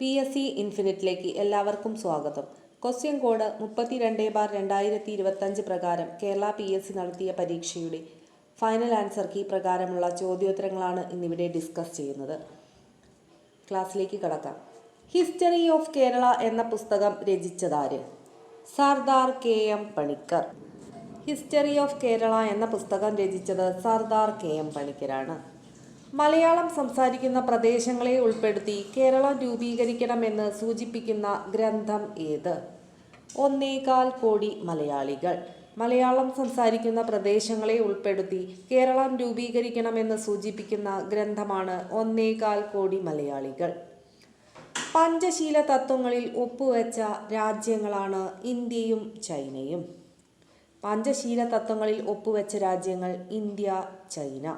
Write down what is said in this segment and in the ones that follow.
P S C ഇൻഫിനിറ്റിലേക്ക് എല്ലാവർക്കും സ്വാഗതം. Question code മുപ്പത്തിരണ്ട് ബാർ രണ്ടായിരത്തി ഇരുപത്തഞ്ച് പ്രകാരം കേരള പി എസ് സി നടത്തിയ പരീക്ഷയുടെ ഫൈനൽ ആൻസർ കീ പ്രകാരമുള്ള ചോദ്യോത്തരങ്ങളാണ് ഇന്നിവിടെ ഡിസ്കസ് ചെയ്യുന്നത്. ക്ലാസ്സിലേക്ക് കടക്കാം. ഹിസ്റ്ററി ഓഫ് കേരള എന്ന പുസ്തകം രചിച്ചതാര്? Sardar K M Panikkar. History of Kerala എന്ന പുസ്തകം രചിച്ചത് സർദാർ കെ എം പണിക്കരാണ്. മലയാളം സംസാരിക്കുന്ന പ്രദേശങ്ങളെ ഉൾപ്പെടുത്തി കേരളം രൂപീകരിക്കണമെന്ന് സൂചിപ്പിക്കുന്ന ഗ്രന്ഥം ഏത്? ഒന്നേകാൽ കോടി മലയാളികൾ. മലയാളം സംസാരിക്കുന്ന പ്രദേശങ്ങളെ ഉൾപ്പെടുത്തി കേരളം രൂപീകരിക്കണമെന്ന് സൂചിപ്പിക്കുന്ന ഗ്രന്ഥമാണ് ഒന്നേകാൽ കോടി മലയാളികൾ. പഞ്ചശീല തത്വങ്ങളിൽ ഒപ്പുവെച്ച രാജ്യങ്ങളാണ് ഇന്ത്യയും ചൈനയും. പഞ്ചശീല തത്വങ്ങളിൽ ഒപ്പുവെച്ച രാജ്യങ്ങൾ ഇന്ത്യ ചൈന.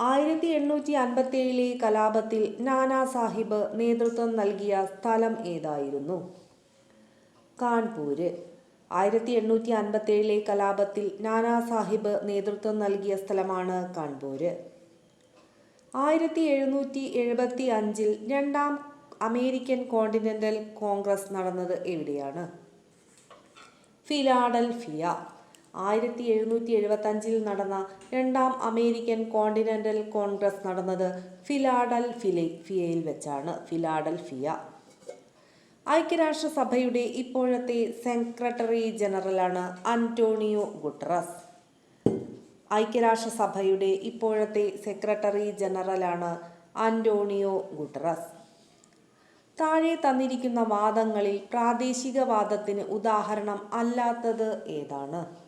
ആയിരത്തി എണ്ണൂറ്റി അൻപത്തി ഏഴിലെ കലാപത്തിൽ നാനാ സാഹിബ് നേതൃത്വം നൽകിയ സ്ഥലം ഏതായിരുന്നു? കാൺപൂര്. ആയിരത്തി എണ്ണൂറ്റി അൻപത്തി ഏഴിലെ കലാപത്തിൽ നാനാ സാഹിബ് നേതൃത്വം നൽകിയ സ്ഥലമാണ് കാൺപൂര്. ആയിരത്തി എഴുന്നൂറ്റി എഴുപത്തി അഞ്ചിൽ രണ്ടാം അമേരിക്കൻ കോണ്ടിനെന്റൽ കോൺഗ്രസ് നടന്നത് എവിടെയാണ്? ഫിലാഡൽഫിയ. ആയിരത്തി എഴുന്നൂറ്റി എഴുപത്തി അഞ്ചിൽ നടന്ന രണ്ടാം അമേരിക്കൻ കോണ്ടിനെന്റൽ കോൺഗ്രസ് നടന്നത് ഫിലാഡൽഫിയയിൽ വെച്ചാണ് ഫിലാഡൽഫിയ. ഐക്യരാഷ്ട്രസഭയുടെ ഇപ്പോഴത്തെ സെക്രട്ടറി ജനറലാണ് അന്റോണിയോ ഗുട്ടറസ്. ഐക്യരാഷ്ട്രസഭയുടെ ഇപ്പോഴത്തെ സെക്രട്ടറി ജനറലാണ് അന്റോണിയോ ഗുട്ടറസ്. താഴെ തന്നിരിക്കുന്ന വാദങ്ങളിൽ പ്രാദേശികവാദത്തിന് ഉദാഹരണം അല്ലാത്തത് ഏതാണ്?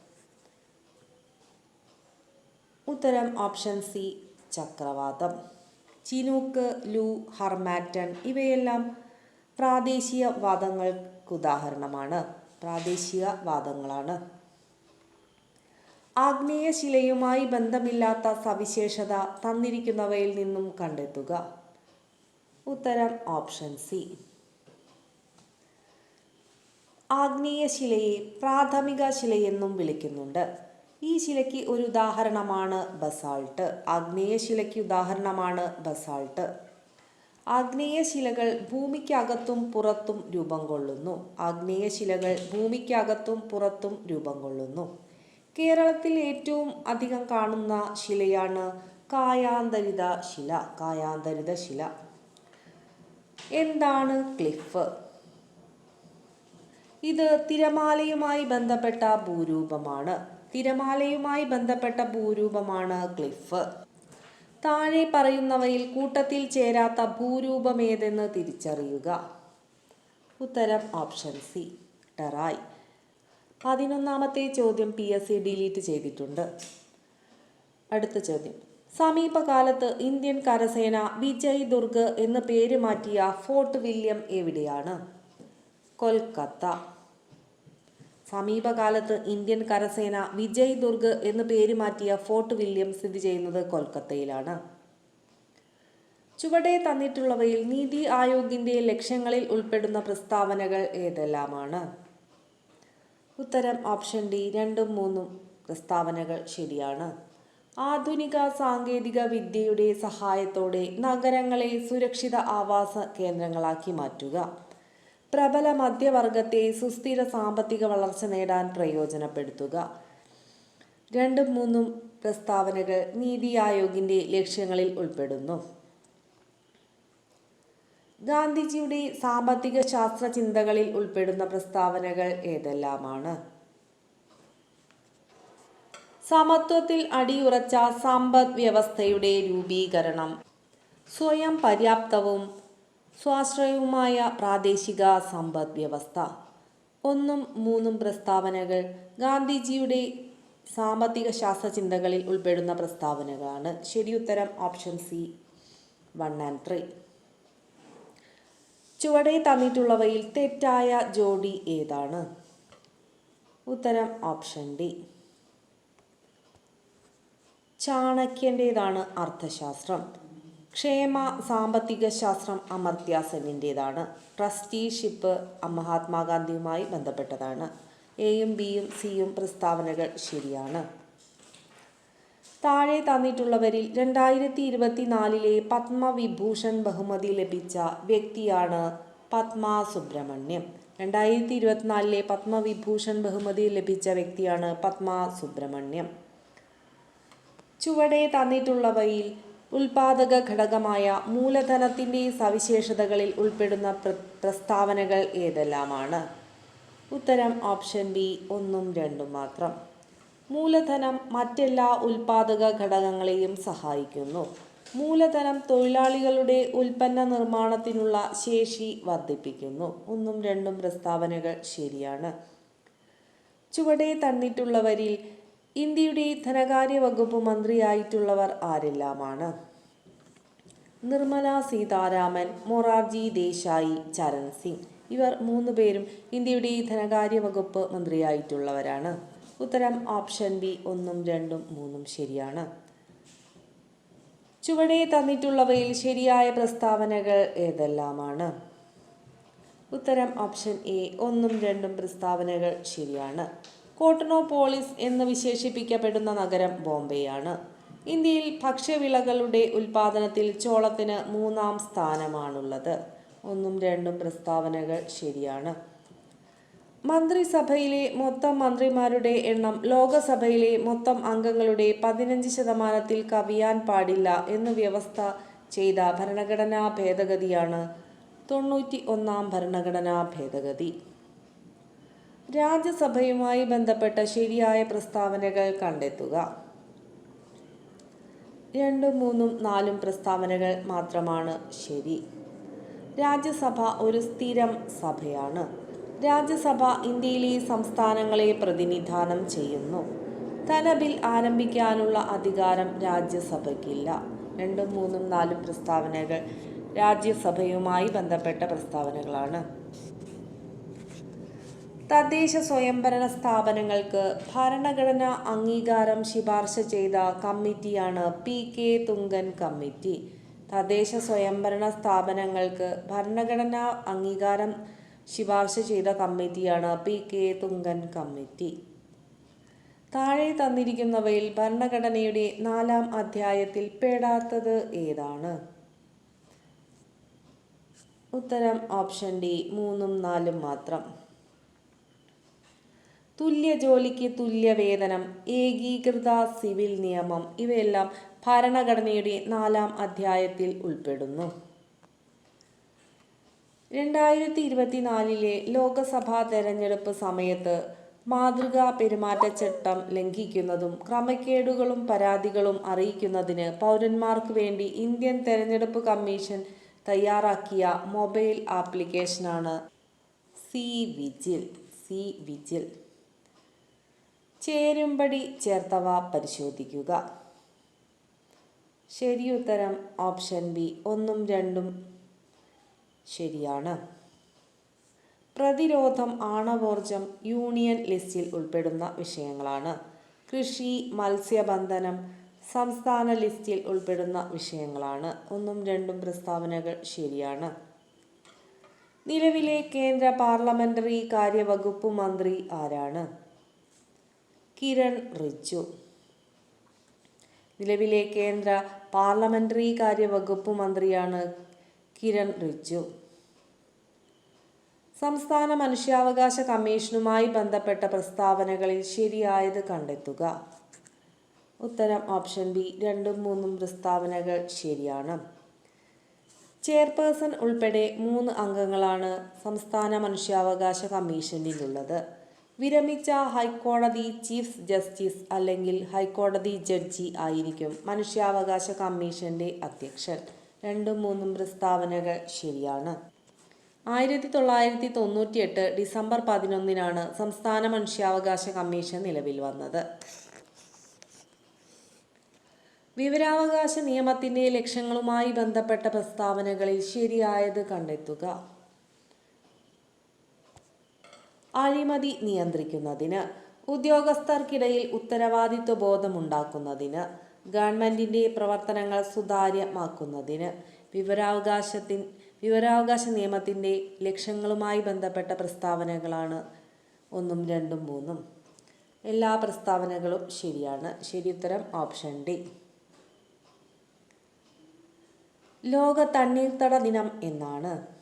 ഉത്തരം ഓപ്ഷൻ സി ചക്രവാതം. ചിനൂക്ക് ലൂ ഹർമാറ്റൺ ഇവയെല്ലാം പ്രാദേശിക വാദങ്ങൾക്ക് ഉദാഹരണമാണ്. പ്രാദേശിക വാദങ്ങളാണ്. ആഗ്നേയശിലയുമായി ബന്ധമില്ലാത്ത സവിശേഷത തന്നിരിക്കുന്നവയിൽ നിന്നും കണ്ടെത്തുക. ഉത്തരം ഓപ്ഷൻ സി. ആഗ്നേയശിലയെ പ്രാഥമിക ശിലയെന്നും വിളിക്കുന്നുണ്ട്. ഈ ശിലയ്ക്ക് ഒരു ഉദാഹരണമാണ് ബസാൾട്ട്. ആഗ്നേയ ശിലയ്ക്ക് ഉദാഹരണമാണ് ബസാൾട്ട്. ആഗ്നേയ ശിലകൾ ഭൂമിക്കകത്തും പുറത്തും രൂപം കൊള്ളുന്നു. ആഗ്നേയ ശിലകൾ ഭൂമിക്കകത്തും പുറത്തും രൂപം കൊള്ളുന്നു. കേരളത്തിൽ ഏറ്റവും അധികം കാണുന്ന ശിലയാണ് കായാന്തരിത ശില കായാന്തരിത ശില. എന്താണ് ക്ലിഫ്? ഇത് തിരമാലയുമായി ബന്ധപ്പെട്ട ഭൂരൂപമാണ്. തിരമാലയുമായി ബന്ധപ്പെട്ട ഭൂരൂപമാണ് ക്ലിഫ്. താഴെ പറയുന്നവയിൽ കൂട്ടത്തിൽ ചേരാത്ത ഭൂരൂപമേതെന്ന് തിരിച്ചറിയുക. ഉത്തരം ഓപ്ഷൻ സി ടെറായ്. പതിനൊന്നാമത്തെ ചോദ്യം പി എസ് സി ഡിലീറ്റ് ചെയ്തിട്ടുണ്ട്. അടുത്ത ചോദ്യം. സമീപകാലത്ത് ഇന്ത്യൻ കരസേന വിജയ് ദുർഗ് എന്ന് പേര് മാറ്റിയ ഫോർട്ട് വില്യം എവിടെയാണ്? കൊൽക്കത്ത. സമീപകാലത്ത് ഇന്ത്യൻ കരസേന വിജയ് ദുർഗ് എന്ന് പേര് മാറ്റിയ ഫോർട്ട് വില്യം സ്ഥിതി ചെയ്യുന്നത് കൊൽക്കത്തയിലാണ്. ചുവടെ തന്നിട്ടുള്ളവയിൽ നീതി ആയോഗിന്റെ ലക്ഷ്യങ്ങളിൽ ഉൾപ്പെടുന്ന പ്രസ്താവനകൾ ഏതെല്ലാമാണ്? ഉത്തരം ഓപ്ഷൻ ഡി രണ്ടും മൂന്നും പ്രസ്താവനകൾ ശരിയാണ്. ആധുനിക സാങ്കേതിക വിദ്യയുടെ സഹായത്തോടെ നഗരങ്ങളെ സുരക്ഷിത ആവാസ കേന്ദ്രങ്ങളാക്കി മാറ്റുക. പ്രബല മധ്യവർഗത്തെ സുസ്ഥിര സാമ്പത്തിക വളർച്ച നേടാൻ പ്രയോജനപ്പെടുത്തുക. രണ്ടും മൂന്നും പ്രസ്താവനകൾ നീതി ആയോഗിന്റെ ലക്ഷ്യങ്ങളിൽ ഉൾപ്പെടുന്നു. ഗാന്ധിജിയുടെ സാമ്പത്തിക ശാസ്ത്ര ചിന്തകളിൽ ഉൾപ്പെടുന്ന പ്രസ്താവനകൾ ഏതെല്ലാമാണ്? സമത്വത്തിൽ അടിയുറച്ച സമ്പദ് വ്യവസ്ഥയുടെ രൂപീകരണം സ്വയം പര്യാപ്തവും സ്വാശ്രയവുമായ പ്രാദേശിക സമ്പദ് വ്യവസ്ഥ. ഒന്നും മൂന്നും പ്രസ്താവനകൾ ഗാന്ധിജിയുടെ സാമ്പത്തിക ശാസ്ത്ര ചിന്തകളിൽ ഉൾപ്പെടുന്ന പ്രസ്താവനകളാണ്. ശരിയുത്തരം option C one and three. ചുവടെ തന്നിട്ടുള്ളവയിൽ തെറ്റായ ജോഡി ഏതാണ്? ഉത്തരം ഓപ്ഷൻ ഡി. ചാണക്യന്റേതാണ് അർത്ഥശാസ്ത്രം. ക്ഷേമ സാമ്പത്തിക ശാസ്ത്രം അമർത്യ സെന്നിന്റേതാണ് ട്രസ്റ്റിഷിപ്പ് മഹാത്മാഗാന്ധിയുമായി ബന്ധപ്പെട്ടതാണ്. എയും ബിയും സിയും പ്രസ്താവനകൾ ശരിയാണ്. താഴെ തന്നിട്ടുള്ളവരിൽ രണ്ടായിരത്തി ഇരുപത്തിനാലിലെ പത്മവിഭൂഷൺ ബഹുമതി ലഭിച്ച വ്യക്തിയാണ് പത്മ സുബ്രഹ്മണ്യം രണ്ടായിരത്തി ഇരുപത്തിനാലിലെ പത്മവിഭൂഷൺ ബഹുമതി ലഭിച്ച വ്യക്തിയാണ് പത്മ സുബ്രഹ്മണ്യം ചുവടെ തന്നിട്ടുള്ളവയിൽ ഉൽപാദക ഘടകമായ മൂലധനത്തിന്റെ സവിശേഷതകളിൽ ഉൾപ്പെടുന്ന പ്ര- പ്രസ്താവനകൾ ഏതെല്ലാമാണ്? ഉത്തരം ഓപ്ഷൻ ബി ഒന്നും രണ്ടും മാത്രം. മൂലധനം മറ്റെല്ലാ ഉൽപാദക ഘടകങ്ങളെയും സഹായിക്കുന്നു. മൂലധനം തൊഴിലാളികളുടെ ഉൽപ്പന്ന നിർമ്മാണത്തിനുള്ള ശേഷി വർദ്ധിപ്പിക്കുന്നു. ഒന്നും രണ്ടും പ്രസ്താവനകൾ ശരിയാണ്. ചുവടെ തന്നിട്ടുള്ളവരിൽ ഇന്ത്യയുടെ ധനകാര്യ വകുപ്പ് മന്ത്രിയായിട്ടുള്ളവർ ആരെല്ലാമാണ്? നിർമ്മല സീതാരാമൻ മൊറാർജി ദേശായി ചരൺ സിംഗ്. ഇവർ മൂന്ന് പേരും ഇന്ത്യയുടെ ധനകാര്യ വകുപ്പ് മന്ത്രിയായിട്ടുള്ളവരാണ്. ഉത്തരം ഓപ്ഷൻ ബി ഒന്നും രണ്ടും മൂന്നും ശരിയാണ്. ചുവടെ തന്നിട്ടുള്ളവയിൽ ശരിയായ പ്രസ്താവനകൾ ഏതെല്ലാമാണ്? ഉത്തരം ഓപ്ഷൻ എ ഒന്നും രണ്ടും പ്രസ്താവനകൾ ശരിയാണ്. കോട്ടണോപോളിസ് എന്ന് വിശേഷിപ്പിക്കപ്പെടുന്ന നഗരം ബോംബെയാണ്. ഇന്ത്യയിൽ ഭക്ഷ്യവിളകളുടെ ഉൽപാദനത്തിൽ ചോളത്തിന് മൂന്നാം സ്ഥാനമാണുള്ളത്. ഒന്നും രണ്ടും പ്രസ്താവനകൾ ശരിയാണ്. മന്ത്രിസഭയിലെ മൊത്തം മന്ത്രിമാരുടെ എണ്ണം ലോകസഭയിലെ മൊത്തം അംഗങ്ങളുടെ പതിനഞ്ച് ശതമാനത്തിൽ കവിയാൻ പാടില്ല എന്ന് വ്യവസ്ഥ ചെയ്ത ഭരണഘടനാ ഭേദഗതിയാണ് തൊണ്ണൂറ്റി ഒന്നാം ഭരണഘടനാ ഭേദഗതി. രാജ്യസഭയുമായി ബന്ധപ്പെട്ട ശരിയായ പ്രസ്താവനകൾ കണ്ടെത്തുക. രണ്ടും മൂന്നും നാലും പ്രസ്താവനകൾ മാത്രമാണ് ശരി. രാജ്യസഭ ഒരു സ്ഥിരം സഭയാണ്. രാജ്യസഭ ഇന്ത്യയിലെ സംസ്ഥാനങ്ങളെ പ്രതിനിധാനം ചെയ്യുന്നു. ധനബിൽ ആരംഭിക്കാനുള്ള അധികാരം രാജ്യസഭയ്ക്കില്ല. രണ്ടും മൂന്നും നാലും പ്രസ്താവനകൾ രാജ്യസഭയുമായി ബന്ധപ്പെട്ട പ്രസ്താവനകളാണ്. തദ്ദേശ സ്വയംഭരണ സ്ഥാപനങ്ങൾക്ക് ഭരണഘടന അംഗീകാരം ശുപാർശ ചെയ്ത കമ്മിറ്റിയാണ് പി കെ തുങ്കൻ കമ്മിറ്റി. തദ്ദേശ സ്വയംഭരണ സ്ഥാപനങ്ങൾക്ക് ഭരണഘടന അംഗീകാരം ശുപാർശ ചെയ്ത കമ്മിറ്റിയാണ് പി കെ തുങ്കൻ കമ്മിറ്റി. താഴെ തന്നിരിക്കുന്നവയിൽ ഭരണഘടനയുടെ നാലാം അധ്യായത്തിൽ പെടാത്തത് ഏതാണ്? ഉത്തരം ഓപ്ഷൻ ഡി മൂന്നും നാലും മാത്രം. തുല്യ ജോലിക്ക് തുല്യ വേതനം ഏകീകൃത സിവിൽ നിയമം ഇവയെല്ലാം ഭരണഘടനയുടെ നാലാം അധ്യായത്തിൽ ഉൾപ്പെടുന്നു. രണ്ടായിരത്തി ഇരുപത്തിനാലിലെ ലോക്സഭാ തെരഞ്ഞെടുപ്പ് സമയത്ത് മാതൃകാ പെരുമാറ്റച്ചട്ടം ലംഘിക്കുന്നതും ക്രമക്കേടുകളും പരാതികളും അറിയിക്കുന്നതിന് പൗരന്മാർക്ക് വേണ്ടി ഇന്ത്യൻ തെരഞ്ഞെടുപ്പ് കമ്മീഷൻ തയ്യാറാക്കിയ മൊബൈൽ ആപ്ലിക്കേഷനാണ് സി വിജിൽ. C vigil. ചേരുംപടി ചേർത്തവ പരിശോധിക്കുക. ശരിയുത്തരം ഓപ്ഷൻ ബി. ഒന്നും രണ്ടും ശരിയാണ്. പ്രതിരോധം ആണവോർജം യൂണിയൻ ലിസ്റ്റിൽ ഉൾപ്പെടുന്ന വിഷയങ്ങളാണ്. കൃഷി മത്സ്യബന്ധനം സംസ്ഥാന ലിസ്റ്റിൽ ഉൾപ്പെടുന്ന വിഷയങ്ങളാണ്. ഒന്നും രണ്ടും പ്രസ്താവനകൾ ശരിയാണ്. നിലവിലെ കേന്ദ്ര പാർലമെന്ററി കാര്യവകുപ്പ് മന്ത്രി ആരാണ്? കിരൺ റിജ്ജു നിലവിലെ കേന്ദ്ര പാർലമെന്ററി കാര്യ വകുപ്പ് മന്ത്രിയാണ് കിരൺ റിജ്ജു സംസ്ഥാന മനുഷ്യാവകാശ കമ്മീഷനുമായി ബന്ധപ്പെട്ട പ്രസ്താവനകളിൽ ശരിയായത് കണ്ടെത്തുക. ഉത്തരം ഓപ്ഷൻ ബി രണ്ടും മൂന്നും പ്രസ്താവനകൾ ശരിയാണ്. ചെയർപേഴ്സൺ ഉൾപ്പെടെ മൂന്ന് അംഗങ്ങളാണ് സംസ്ഥാന മനുഷ്യാവകാശ കമ്മീഷനിലുള്ളത്. വിരമിച്ച ഹൈക്കോടതി ചീഫ് ജസ്റ്റിസ് അല്ലെങ്കിൽ ഹൈക്കോടതി ജഡ്ജി ആയിരിക്കും മനുഷ്യാവകാശ കമ്മീഷന്റെ അധ്യക്ഷൻ. രണ്ടും മൂന്നും പ്രസ്താവനകൾ ശരിയാണ്. ആയിരത്തി തൊള്ളായിരത്തി തൊണ്ണൂറ്റിയെട്ട് ഡിസംബർ പതിനൊന്നിനാണ് സംസ്ഥാന മനുഷ്യാവകാശ കമ്മീഷൻ നിലവിൽ വന്നത്. വിവരാവകാശ നിയമത്തിന്റെ ലക്ഷ്യങ്ങളുമായി ബന്ധപ്പെട്ട പ്രസ്താവനകളിൽ ശരിയായത് കണ്ടെത്തുക. അഴിമതി നിയന്ത്രിക്കുന്നതിന് ഉദ്യോഗസ്ഥർക്കിടയിൽ ഉത്തരവാദിത്വ ബോധമുണ്ടാക്കുന്നതിന് ഗവൺമെന്റിന്റെ പ്രവർത്തനങ്ങൾ സുതാര്യമാക്കുന്നതിന് വിവരാവകാശത്തിൻ വിവരാവകാശ നിയമത്തിന്റെ ലക്ഷ്യങ്ങളുമായി ബന്ധപ്പെട്ട പ്രസ്താവനകളാണ് ഒന്നും രണ്ടും മൂന്നും. എല്ലാ പ്രസ്താവനകളും ശരിയാണ്. ശരി ഉത്തരം ഓപ്ഷൻ ഡി. ലോക തണ്ണീർത്തട ദിനം എന്നാണ്.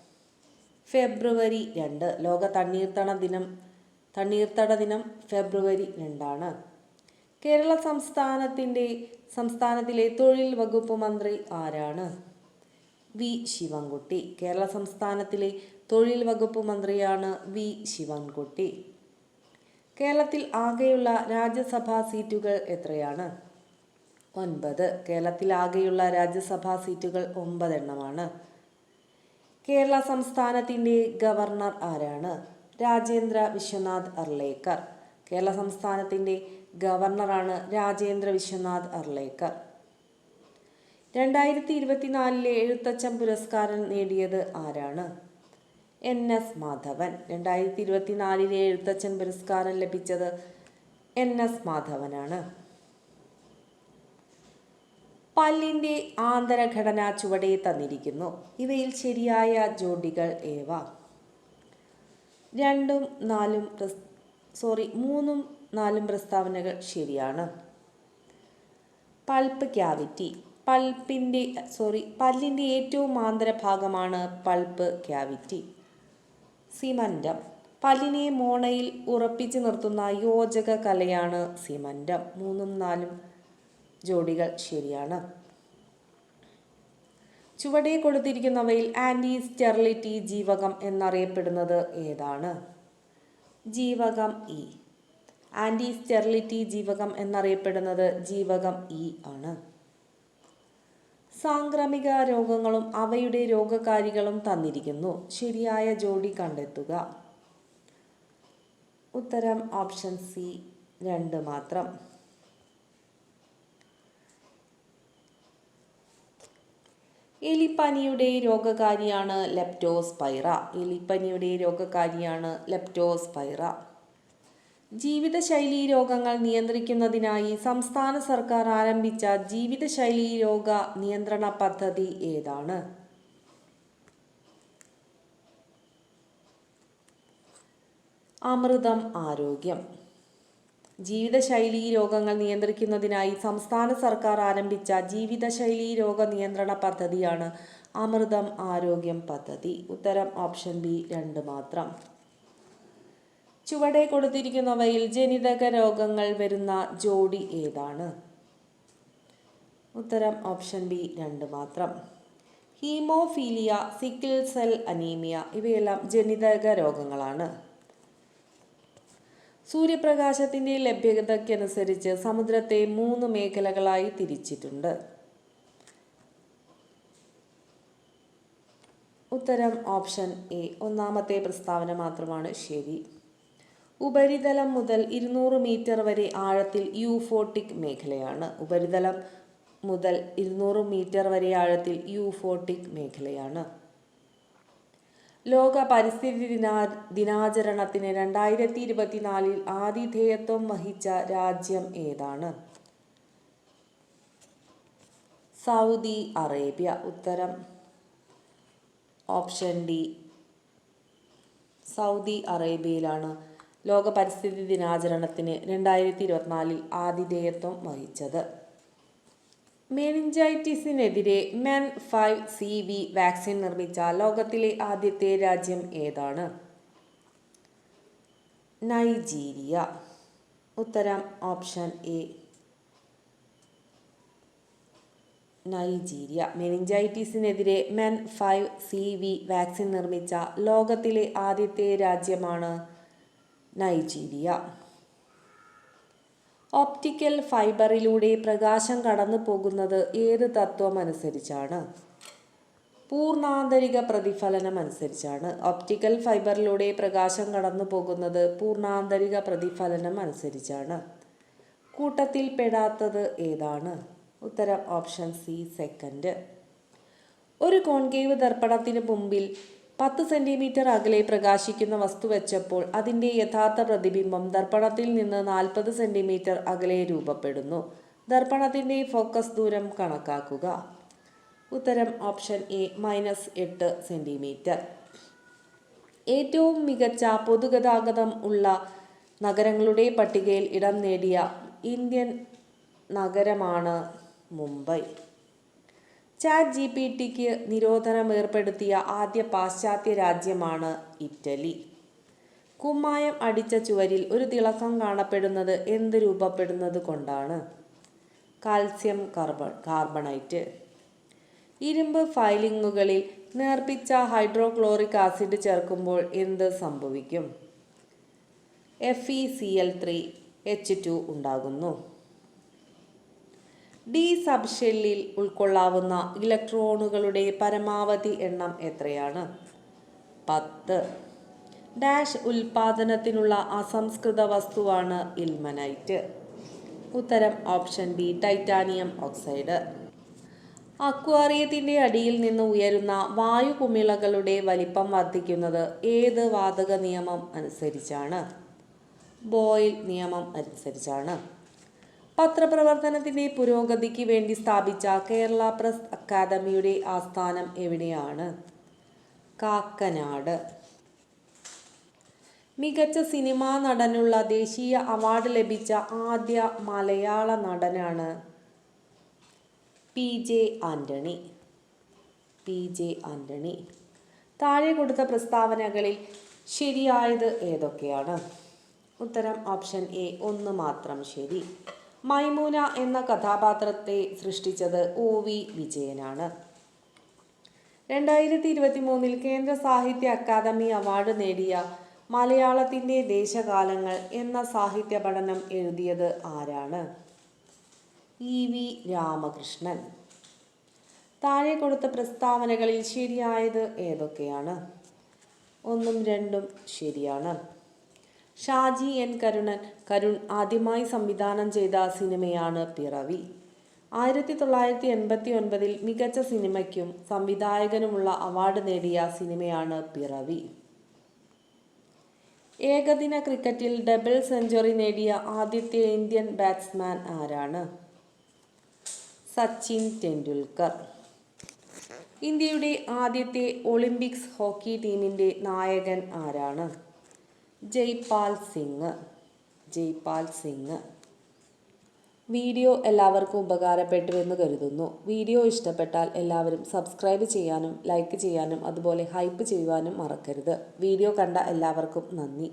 ഫെബ്രുവരി രണ്ട്. ലോക തണ്ണീർത്തട ദിനം തണ്ണീർത്തട ദിനം ഫെബ്രുവരി രണ്ടാണ്. കേരള സംസ്ഥാനത്തിന്റെ സംസ്ഥാനത്തിലെ തൊഴിൽ വകുപ്പ് മന്ത്രി ആരാണ്? വി. ശിവൻകുട്ടി. കേരള സംസ്ഥാനത്തിലെ തൊഴിൽ വകുപ്പ് മന്ത്രിയാണ് വി. ശിവൻകുട്ടി. കേരളത്തിൽ ആകെയുള്ള രാജ്യസഭാ സീറ്റുകൾ എത്രയാണ്? ഒൻപത്. കേരളത്തിൽ ആകെയുള്ള രാജ്യസഭാ സീറ്റുകൾ ഒമ്പതെണ്ണമാണ്. കേരള സംസ്ഥാനത്തിന്റെ ഗവർണർ ആരാണ്? രാജേന്ദ്ര വിശ്വനാഥ് അർലേക്കർ. കേരള സംസ്ഥാനത്തിന്റെ ഗവർണറാണ് രാജേന്ദ്ര വിശ്വനാഥ് അർലേക്കർ. രണ്ടായിരത്തി ഇരുപത്തിനാലിലെ എഴുത്തച്ഛൻ പുരസ്കാരം നേടിയത് ആരാണ്? N S Madhavan. രണ്ടായിരത്തി ഇരുപത്തിനാലിലെ എഴുത്തച്ഛൻ പുരസ്കാരം ലഭിച്ചത് എൻ എസ് മാധവനാണ്. പല്ലിന്റെ ആന്തരഘടന ചുവടെ തന്നിരിക്കുന്നു. ഇവയിൽ ശരിയായ ജോഡികൾ ഏവ? രണ്ടും നാലും സോറി മൂന്നും നാലും പ്രസ്താവനകൾ ശരിയാണ്. Pulp cavity. പൾപ്പിന്റെ സോറി പല്ലിന്റെ ഏറ്റവും ആന്തരഭാഗമാണ് പൾപ്പ് ക്യാവിറ്റി. സിമന്റം പല്ലിനെ മോണയിൽ ഉറപ്പിച്ചു നിർത്തുന്ന യോജക കലയാണ് സിമന്റം മൂന്നും നാലും ജോഡികൾ ശരിയാണ്. ചുവടെ കൊടുത്തിരിക്കുന്നവയിൽ ആന്റി സ്റ്റെർലിറ്റി ജീവകം എന്നറിയപ്പെടുന്നത് ഏതാണ്? ജീവകം ഇ ആന്റി സ്റ്റെർലിറ്റി ജീവകം എന്നറിയപ്പെടുന്നത് ജീവകം ഇ ആണ്. സാംക്രമിക രോഗങ്ങളും അവയുടെ രോഗകാരികളും തന്നിരിക്കുന്നു. ശരിയായ ജോഡി കണ്ടെത്തുക. ഉത്തരം ഓപ്ഷൻ സി രണ്ട് മാത്രം. എലിപ്പനിയുടെ രോഗകാരിയാണ് ലെപ്റ്റോസ്പൈറ. എലിപ്പനിയുടെ രോഗകാരിയാണ് ലെപ്റ്റോസ്പൈറ. ജീവിതശൈലി രോഗങ്ങൾ നിയന്ത്രിക്കുന്നതിനായി സംസ്ഥാന സർക്കാർ ആരംഭിച്ച ജീവിതശൈലി രോഗ നിയന്ത്രണ പദ്ധതി ഏതാണ്? അമൃതം ആരോഗ്യം. ജീവിതശൈലീ രോഗങ്ങൾ നിയന്ത്രിക്കുന്നതിനായി സംസ്ഥാന സർക്കാർ ആരംഭിച്ച ജീവിതശൈലീ രോഗ നിയന്ത്രണ പദ്ധതിയാണ് അമൃതം ആരോഗ്യം പദ്ധതി. ഉത്തരം ഓപ്ഷൻ ബി രണ്ട് മാത്രം. ചുവടെ കൊടുത്തിരിക്കുന്നവയിൽ ജനിതക രോഗങ്ങൾ വരുന്ന ജോഡി ഏതാണ്? ഉത്തരം ഓപ്ഷൻ ബി രണ്ട് മാത്രം. ഹീമോഫീലിയ സിക്കിൾ സെൽ അനീമിയ ഇവയെല്ലാം ജനിതക രോഗങ്ങളാണ്. സൂര്യപ്രകാശത്തിന്റെ ലഭ്യതയ്ക്കനുസരിച്ച് സമുദ്രത്തെ മൂന്ന് മേഖലകളായി തിരിച്ചിട്ടുണ്ട്. ഉത്തരം ഓപ്ഷൻ എ. ഒന്നാമത്തെ പ്രസ്താവന മാത്രമാണ് ശരി. ഉപരിതലം മുതൽ ഇരുന്നൂറ് മീറ്റർ വരെ ആഴത്തിൽ യൂഫോട്ടിക് മേഖലയാണ്. ഉപരിതലം മുതൽ ഇരുന്നൂറ് മീറ്റർ വരെ ആഴത്തിൽ യൂഫോട്ടിക് മേഖലയാണ്. ലോക പരിസ്ഥിതി ദിനാ ദിനാചരണത്തിന് രണ്ടായിരത്തി ഇരുപത്തിനാലിൽ ആതിഥേയത്വം വഹിച്ച രാജ്യം ഏതാണ്? സൗദി അറേബ്യ ഉത്തരം. ഓപ്ഷൻ ഡി സൗദി അറേബ്യയിലാണ് ലോക പരിസ്ഥിതി ദിനാചരണത്തിന് രണ്ടായിരത്തി ഇരുപത്തിനാലിൽ ആതിഥേയത്വം വഹിച്ചത്. മെനിഞ്ചൈറ്റിസിനെതിരെ Men five C V vaccine നിർമ്മിച്ച ലോകത്തിലെ ആദ്യത്തെ രാജ്യം ഏതാണ്? നൈജീരിയ. ഉത്തരം option A. Nigeria. മെനിഞ്ചൈറ്റിസിനെതിരെ Men five C V vaccine നിർമ്മിച്ച ലോകത്തിലെ ആദ്യത്തെ രാജ്യമാണ് നൈജീരിയ. ഓപ്റ്റിക്കൽ ഫൈബറിലൂടെ പ്രകാശം കടന്നു പോകുന്നത് ഏത് തത്വം അനുസരിച്ചാണ് പൂർണാന്തരിക പ്രതിഫലനം അനുസരിച്ചാണ് ഓപ്റ്റിക്കൽ ഫൈബറിലൂടെ പ്രകാശം കടന്നു പോകുന്നത് പൂർണാന്തരിക പ്രതിഫലനം അനുസരിച്ചാണ് കൂട്ടത്തിൽ പെടാത്തത് ഏതാണ്? ഉത്തരം ഓപ്ഷൻ സി സെക്കൻഡ്. ഒരു കോൺകേവ് ദർപ്പണത്തിന് മുമ്പിൽ പത്ത് സെന്റിമീറ്റർ അകലെ പ്രകാശിക്കുന്ന വസ്തു വെച്ചപ്പോൾ അതിന്റെ യഥാർത്ഥ പ്രതിബിംബം ദർപ്പണത്തിൽ നിന്ന് നാൽപ്പത് സെന്റിമീറ്റർ അകലെ രൂപപ്പെടുന്നു. ദർപ്പണത്തിന്റെ ഫോക്കസ് ദൂരം കണക്കാക്കുക. ഉത്തരം ഓപ്ഷൻ എ മൈനസ് എട്ട് സെന്റിമീറ്റർ ഏറ്റവും മികച്ച പൊതുഗതാഗതം ഉള്ള നഗരങ്ങളുടെ പട്ടികയിൽ ഇടം നേടിയ ഇന്ത്യൻ നഗരമാണ് മുംബൈ. ചാറ്റ് ജി പി ടിക്ക് നിരോധനം ഏർപ്പെടുത്തിയ ആദ്യ പാശ്ചാത്യ രാജ്യമാണ് ഇറ്റലി. കുമ്മായം അടിച്ച ചുവരിൽ ഒരു തിളക്കം കാണപ്പെടുന്നത് എന്ത് രൂപപ്പെടുന്നത് കൊണ്ടാണ്? Calcium carbon carbonate. ഇരുമ്പ് ഫൈലിങ്ങുകളിൽ നേർപ്പിച്ച ഹൈഡ്രോക്ലോറിക് ആസിഡ് ചേർക്കുമ്പോൾ എന്ത് സംഭവിക്കും? F E C L three H two ഉണ്ടാകുന്നു. ഡി സബ്ഷെല്ലിൽ ഉൾക്കൊള്ളാവുന്ന ഇലക്ട്രോണുകളുടെ പരമാവധി എണ്ണം എത്രയാണ്? പത്ത്. ഡാഷ് ഉൽപാദനത്തിനുള്ള അസംസ്കൃത വസ്തുവാണ് ഇൽമനൈറ്റ്. ഉത്തരം ഓപ്ഷൻ ബി ടൈറ്റാനിയം ഓക്സൈഡ്. അക്വാറിയത്തിന്റെ അടിയിൽ നിന്ന് ഉയരുന്ന വായു കുമിളകളുടെ വലിപ്പം വർദ്ധിക്കുന്നത് ഏത് വാതക നിയമം അനുസരിച്ചാണ്? ബോയിൽ നിയമം അനുസരിച്ചാണ്. പത്രപ്രവർത്തനത്തിന്റെ പുരോഗതിക്ക് വേണ്ടി സ്ഥാപിച്ച കേരള പ്രസ് അക്കാദമിയുടെ ആസ്ഥാനം എവിടെയാണ്? കാക്കനാട്. മികച്ച സിനിമാ നടനുള്ള ദേശീയ അവാർഡ് ലഭിച്ച ആദ്യ മലയാള നടനാണ് P J Antony. P J Antony. താഴെ കൊടുത്ത പ്രസ്താവനകളിൽ ശരിയായത് ഏതൊക്കെയാണ്? ഉത്തരം ഓപ്ഷൻ എ ഒന്ന് മാത്രം ശരി. മൈമൂന എന്ന കഥാപാത്രത്തെ സൃഷ്ടിച്ചത് ഒ വി വിജയനാണ്. രണ്ടായിരത്തി ഇരുപത്തി മൂന്നിൽ കേന്ദ്ര സാഹിത്യ അക്കാദമി അവാർഡ് നേടിയ മലയാളത്തിന്റെ ദേശകാലങ്ങൾ എന്ന സാഹിത്യ പഠനം എഴുതിയത് ആരാണ്? E V Ramakrishnan. താഴെ കൊടുത്ത പ്രസ്താവനകളിൽ ശരിയായത് ഏതൊക്കെയാണ്? ഒന്നും രണ്ടും ശരിയാണ്. ഷാജി എൻ കരുണൻ കരുൺ ആദ്യമായി സംവിധാനം ചെയ്ത സിനിമയാണ് പിറവി. ആയിരത്തി തൊള്ളായിരത്തി എൺപത്തി ഒൻപതിൽ മികച്ച സിനിമയ്ക്കും സംവിധായകനുമുള്ള അവാർഡ് നേടിയ സിനിമയാണ് പിറവി. ഏകദിന ക്രിക്കറ്റിൽ ഡബിൾ സെഞ്ചുറി നേടിയ ആദ്യത്തെ ഇന്ത്യൻ ബാറ്റ്സ്മാൻ ആരാണ്? സച്ചിൻ ടെണ്ടുൽക്കർ. ഇന്ത്യയുടെ ആദ്യത്തെ ഒളിമ്പിക്സ് ഹോക്കി ടീമിന്റെ നായകൻ ആരാണ്? ജയ്പാൽ സിംഗ്. ജയ്പാൽ സിംഗ്. വീഡിയോ എല്ലാവർക്കും ഉപകാരപ്പെട്ടു എന്ന് കരുതുന്നു. വീഡിയോ ഇഷ്ടപ്പെട്ടാൽ എല്ലാവരും സബ്സ്ക്രൈബ് ചെയ്യാനും ലൈക്ക് ചെയ്യാനും അതുപോലെ ഹൈപ്പ് ചെയ്യുവാനും മറക്കരുത്. വീഡിയോ കണ്ട എല്ലാവർക്കും നന്ദി.